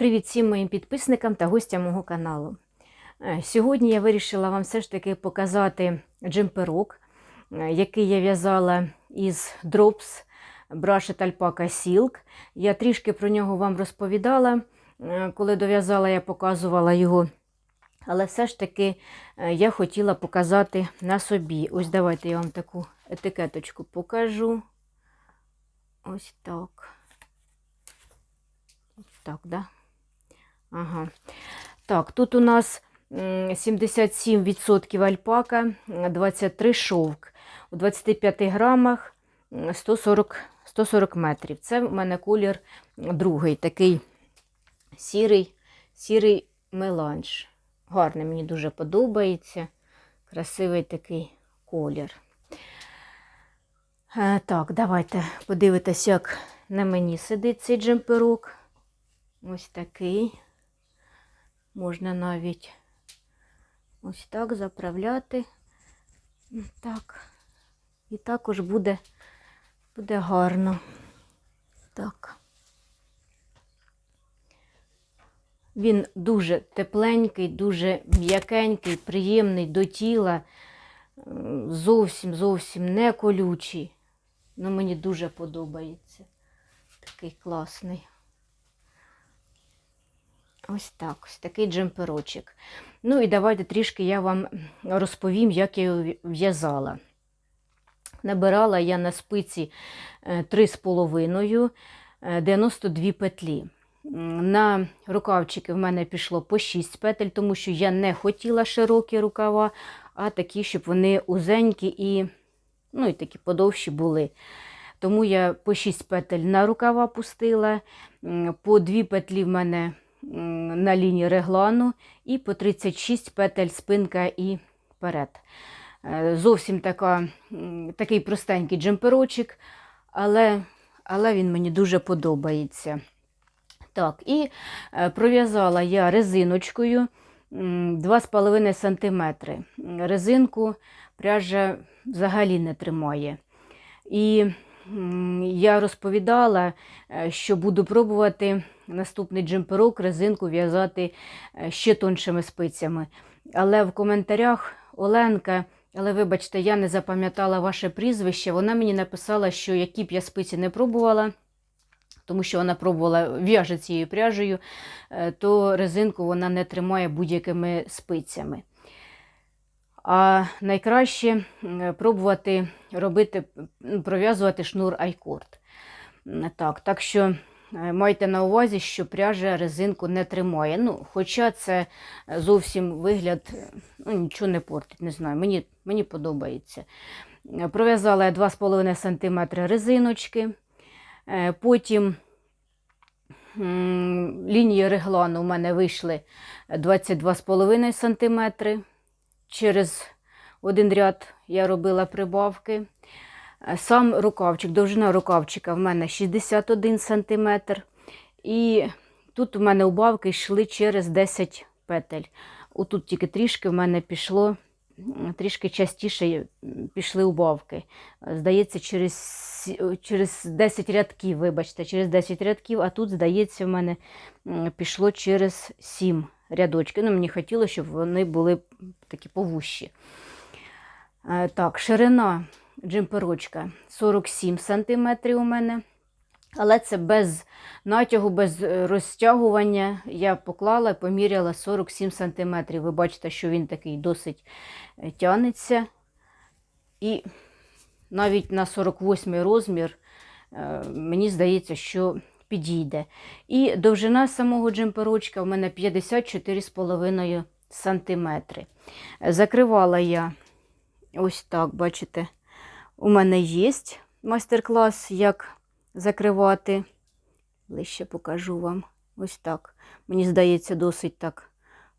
Привіт всім моїм підписникам та гостям мого каналу. Е, Сьогодні я вирішила вам все ж таки показати джемперок, е, який я в'язала із Drops Brushed Alpaca Silk. Я трішки про нього вам розповідала. Е, Коли дов'язала, я показувала його. Але все ж таки я хотіла показати на собі. Ось давайте я вам таку етикеточку покажу. Ось так. Так, да? Ага. Так, тут у нас 77% альпака, 23 шовк. У 25 грамах 140, 140 метрів. Це в мене колір другий, такий сірий, сірий меланж. Гарний, мені дуже подобається. Красивий такий колір. Е, Так, давайте подивитись, як на мені сидить цей джемперок. Ось такий. Можна навіть ось так заправляти. Так. І також буде, буде гарно. Так. Він дуже тепленький, дуже м'якенький, приємний до тіла. Зовсім зовсім не колючий. Ну, мені дуже подобається. Такий класний. Ось так, ось такий джемперочок. Ну і давайте трішки я вам розповім, як я його в'язала. Набирала я на спиці е, 3,5 е, 92 петлі. На рукавчики в мене пішло по 6 петель, тому що я не хотіла широкі рукава, а такі, щоб вони узенькі і, ну, і такі подовші були. Тому я по 6 петель на рукава пустила, по 2 петлі в мене на лінії реглану і по 36 петель спинка і перед. Е, Зовсім така, такий простенький джемперочок, але, але він мені дуже подобається. Так, і е, пров'язала я резиночкою 2,5 см. Резинку пряжа взагалі не тримає. І я розповідала, е, що буду пробувати наступний джемперок, резинку в'язати е, ще тоншими спицями. Але в коментарях Оленка, але вибачте, я не запам'ятала ваше прізвище. Вона мені написала, що які б я спиці не пробувала, тому що вона пробувала в'яже цією пряжею, е, то резинку вона не тримає будь-якими спицями. А найкраще пробувати робити, пров'язувати шнур айкорд. Так, так що е, майте на увазі, що пряжа резинку не тримає. Ну, хоча це зовсім вигляд е, ну, нічого не портить, не знаю, мені, мені подобається. Е, Пров'язала я 2,5 см резиночки. Потім лінії реглану у мене вийшли 22,5 см. Через один ряд я робила прибавки. Е, Сам рукавчик, довжина рукавчика в мене 61 см. І тут у мене убавки йшли через 10 петель. Отут тільки трішки в мене пішло, трішки частіше пішли убавки. Е, Здається, через, через 10 рядків, вибачте, через 10 рядків, а тут, здається, в мене пішло через 7 рядочків. Ну, мені хотілося, щоб вони були такі повущі. Е, Так, ширина джемперочка 47 см у мене. Але це без натягу, без е, розтягування. Я поклала, і поміряла 47 см. Ви бачите, що він такий досить е, тянеться. І навіть на 48 розмір, мені здається, що підійде. І довжина самого джемперочка у мене 54,5 см. Закривала я ось так, бачите, у мене є майстер-клас, як закривати. Ближче покажу вам. Ось так. Мені здається, досить так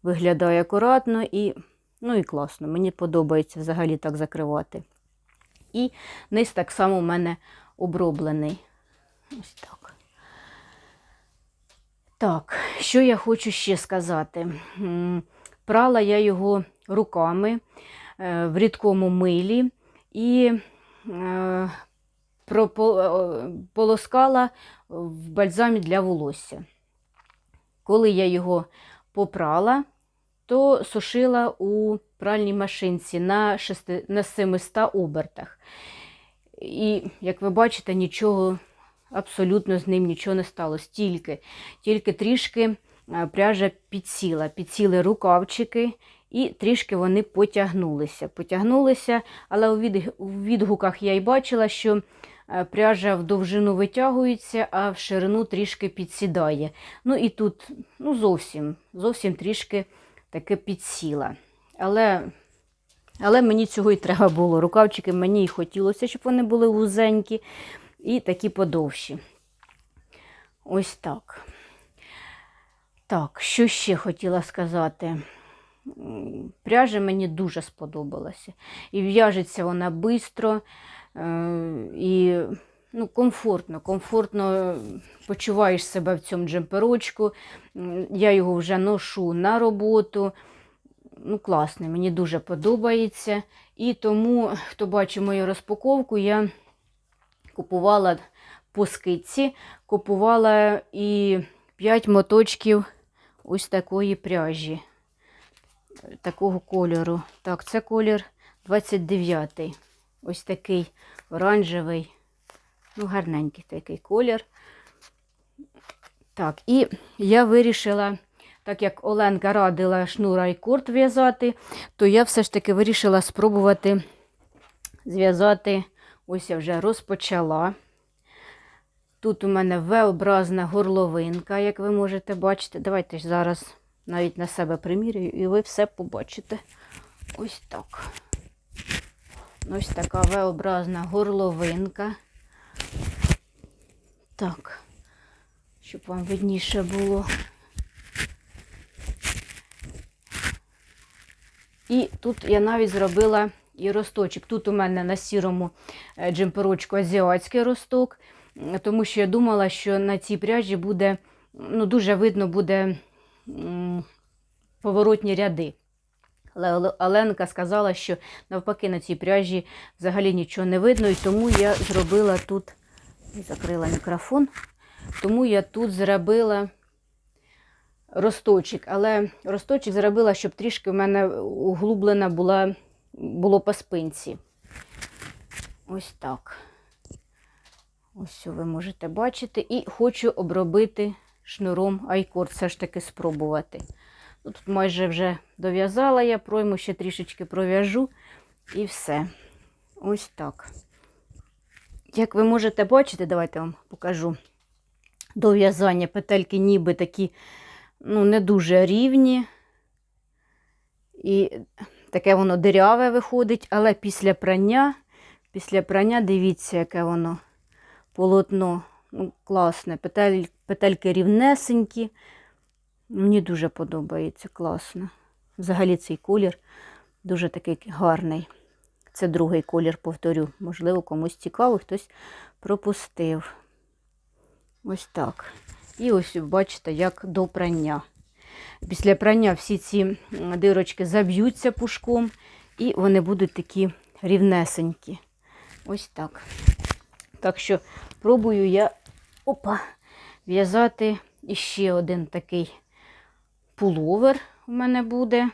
виглядає акуратно і, ну і класно. Мені подобається взагалі так закривати. І низ так само у мене оброблений. Ось так. Так, що я хочу ще сказати? Прала я його руками е, в рідкому милі і е, е, полоскала в бальзамі для волосся. коли я його попрала, то сушила у пральній машинці на, 6, на 700 обертах. І, як ви бачите, нічого, абсолютно з ним нічого не сталося. Тільки, тільки трішки е, пряжа підсіла, підсіли рукавчики, і трішки вони потягнулися. Потягнулися, але у, відгуках я й бачила, що е, пряжа в довжину витягується, а в ширину трішки підсідає. Ну і тут ну, зовсім, зовсім трішки таки підсіла. Але, але мені цього і треба було. Рукавчики мені і хотілося, щоб вони були вузенькі і такі подовші. Ось так. Так, що ще хотіла сказати? Пряжа мені дуже сподобалася. І в'яжеться вона швидко, і ну, комфортно, комфортно почуваєш себе в цьому джемперочку. Я його вже ношу на роботу. Ну, класний, мені дуже подобається. І тому, хто бачив мою розпаковку, я купувала по скидці, купувала і 5 моточків ось такої пряжі, такого кольору. Так, це колір 29. Ось такий оранжевий, ну, гарненький такий колір. Так, і я вирішила, так як Оленка радила шнура і корт в'язати, то я все ж таки вирішила спробувати зв'язати. Ось я вже розпочала. Тут у мене V-образна горловинка, як ви можете бачити. Давайте ж зараз навіть на себе примірюю, і ви все побачите. Ось так. Ось така V-образна горловинка. Так, щоб вам видніше було. І тут я навіть зробила і росточок. Тут у мене на сірому е, джемперочку азіатський росток, тому що я думала, що на цій пряжі буде, ну, дуже видно буде поворотні ряди. Але Оленка сказала, що навпаки на цій пряжі взагалі нічого не видно, і тому я зробила тут, закрила мікрофон, тому я тут зробила росточок, але росточок зробила, щоб трішки в мене углублена була, було по спинці. Ось так. Ось ви можете бачити. І хочу обробити шнуром айкорд, все ж таки спробувати. Ну, Тут майже вже дов'язала я пройму, ще трішечки пров'яжу і все. Ось так. Як ви можете бачити, давайте вам покажу до в'язання петельки ніби такі ну, не дуже рівні. І таке воно диряве виходить, але після прання, після прання, дивіться, яке воно полотно. Ну, класне. Петель, петельки рівнесенькі. Мені дуже подобається, класно. Взагалі цей колір дуже такий гарний. Це другий колір, повторю. Можливо, комусь цікаво, хтось пропустив. Ось так. І ось бачите, як до прання. Після прання всі ці дирочки заб'ються пушком, і вони будуть такі рівнесенькі. Ось так. Так що пробую я опа, в'язати іще один такий пуловер у мене буде.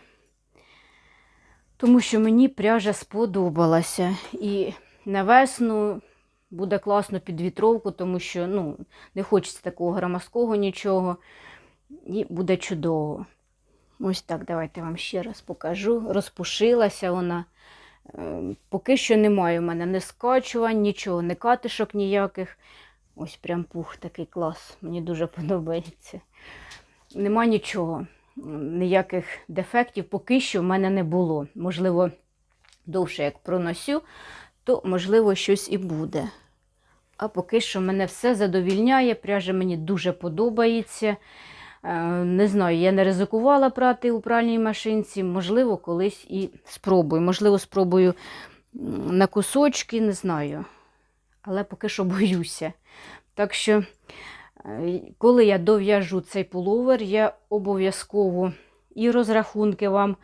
Тому що мені пряжа сподобалася. І на весну буде класно під вітровку, тому що ну, не хочеться такого громоздкого нічого. І буде чудово. Ось так, давайте вам ще раз покажу. Розпушилася вона. Е, Поки що немає у мене ні скачувань, нічого, ні катишок ніяких. Ось прям пух такий клас. Мені дуже подобається. Нема нічого, ніяких дефектів поки що в мене не було. Можливо, довше як проносю, то можливо щось і буде. А поки що мене все задовільняє, пряжа мені дуже подобається. Е, Не знаю, я не ризикувала прати у пральній машинці, можливо, колись і спробую. Можливо, спробую на кусочки, не знаю. Але поки що боюся. Так що, е, коли я дов'яжу цей пуловер, я обов'язково і розрахунки вам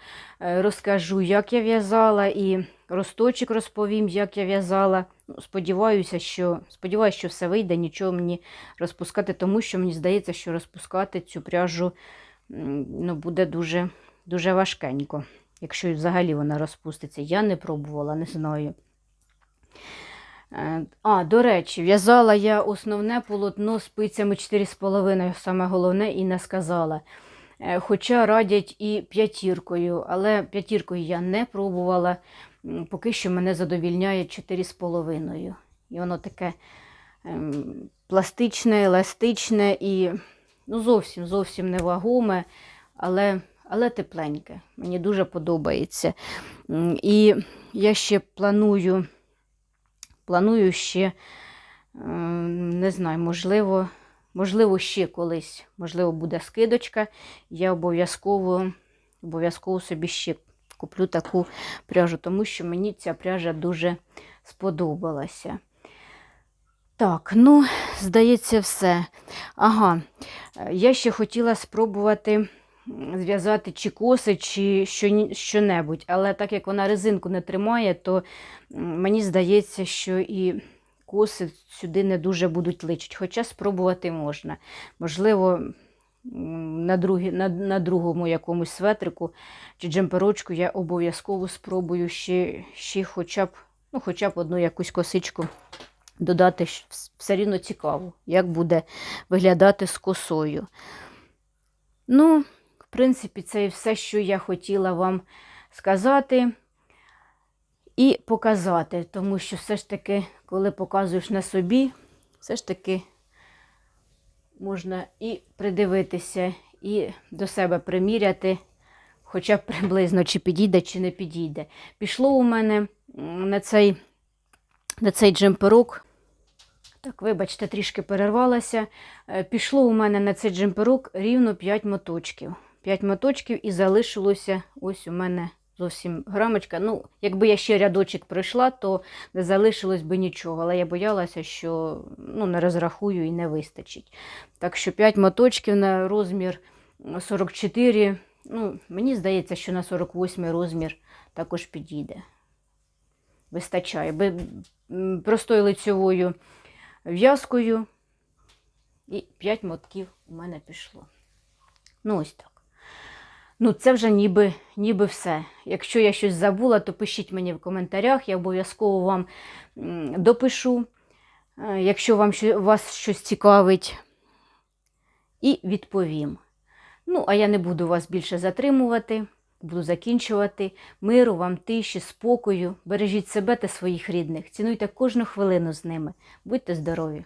е, розкажу, як я в'язала, і росточок розповім, як я в'язала. Ну, сподіваюся, що, сподіваюся, що все вийде, нічого мені розпускати, тому що мені здається, що розпускати цю пряжу ну, буде дуже, дуже важкенько, якщо взагалі вона розпуститься. Я не пробувала, не знаю. Е, А, до речі, в'язала я основне полотно спицями 4,5, саме головне, і не сказала. Е, Хоча радять і п'ятіркою, але п'ятіркою я не пробувала. Поки що мене задовільняє 4,5. І воно таке ем, пластичне, еластичне і ну, зовсім зовсім невагоме, але, але тепленьке. Мені дуже подобається. І я ще планую, планую ще, ем, не знаю, можливо, можливо, ще колись, можливо, буде скидочка. Я обов'язково, обов'язково собі ще куплю таку пряжу, тому що мені ця пряжа дуже сподобалася. Так, ну, здається, все. Ага, е, я ще хотіла спробувати зв'язати чи коси, чи що, що-небудь, але так як вона резинку не тримає, то мені здається, що і коси сюди не дуже будуть личить. Хоча спробувати можна. Можливо, на, другі, на, на другому якомусь светрику чи джемперочку я обов'язково спробую ще, ще хоча б, ну, хоча б одну якусь косичку додати все рівно цікаво, як буде виглядати з косою. Ну, в принципі, це і все, що я хотіла вам сказати і показати, тому що все ж таки, коли показуєш на собі, все ж таки можна і придивитися, і до себе приміряти, хоча б приблизно, чи підійде, чи не підійде. Пішло у мене на цей, на цей джемперок. Так, вибачте, трішки перервалася. Е, Пішло у мене на цей джемперок рівно 5 моточків. 5 моточків і залишилося ось у мене зовсім грамочка. Ну, якби я ще рядочок пройшла, то не залишилось би нічого. Але я боялася, що ну, не розрахую і не вистачить. Так що 5 моточків на розмір 44. Ну, мені здається, що на 48 розмір також підійде. Вистачає. Простою лицьовою в'язкою. І 5 мотків у мене пішло. Ну, ось так. Ну, це вже ніби, ніби все. Якщо я щось забула, то пишіть мені в коментарях, я обов'язково вам допишу, е, якщо вам вас щось цікавить, і відповім. Ну, а я не буду вас більше затримувати, буду закінчувати. Миру вам, тиші, спокою. Бережіть себе та своїх рідних. Цінуйте кожну хвилину з ними. Будьте здорові!